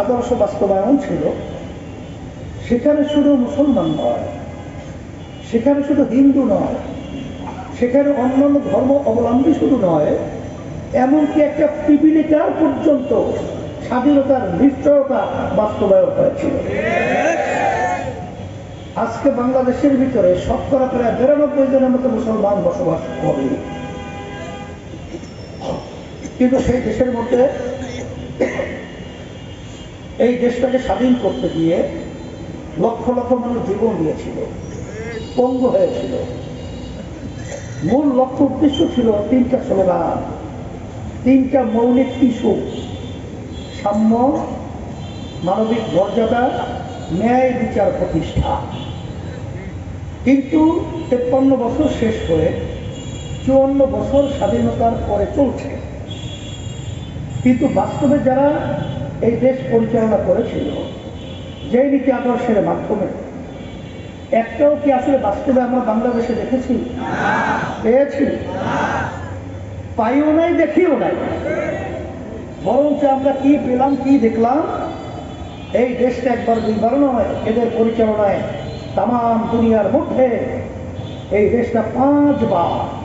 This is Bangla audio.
আদর্শ বাস্তবায়ন ছিল, সেখানে শুধু মুসলমান নয়, সেখানে শুধু হিন্দু নয়, সেখানে অন্যান্য ধর্ম অবলম্বী শুধু নয়, এমনকি একটা পিপিলিকার পর্যন্ত স্বাধীনতার নিশ্চয়তা বাস্তবায়ন হয়েছিল। আজকে বাংলাদেশের ভিতরে শতকরা প্রায় বিরানব্বই জনের মতো মুসলমান বসবাস করে। কিন্তু সেই দেশের মধ্যে এই দেশটাকে স্বাধীন করতে গিয়ে লক্ষ লক্ষ মানুষ জীবন দিয়েছিল পঙ্গু হয়েছিল। মূল লক্ষ্য উদ্দেশ্য ছিল তিনটা স্লোগান তিনটা মৌলিক ইস্যু। সাম্য, মানবিক মর্যাদা, ন্যায় বিচার প্রতিষ্ঠা। কিন্তু তেপ্পান্ন বছর শেষ হয়ে চুয়ান্ন বছর স্বাধীনতার পরে চলছে। কিন্তু বাস্তবে যারা এই দেশ পরিচালনা করেছিল যে নীতি আদর্শের মাধ্যমে। একটাও কি আসলে বাস্তবে আমরা বাংলাদেশে দেখেছি? পেয়েছি। পাইও নাই, দেখিও নাই। বরঞ্চ আমরা কি পেলাম, কি দেখলাম? এই দেশটা একবার দুইবার নয়, এদের পরিচালনায় তাম দুনিয়ার মধ্যে এই দেশটা পাঁচবার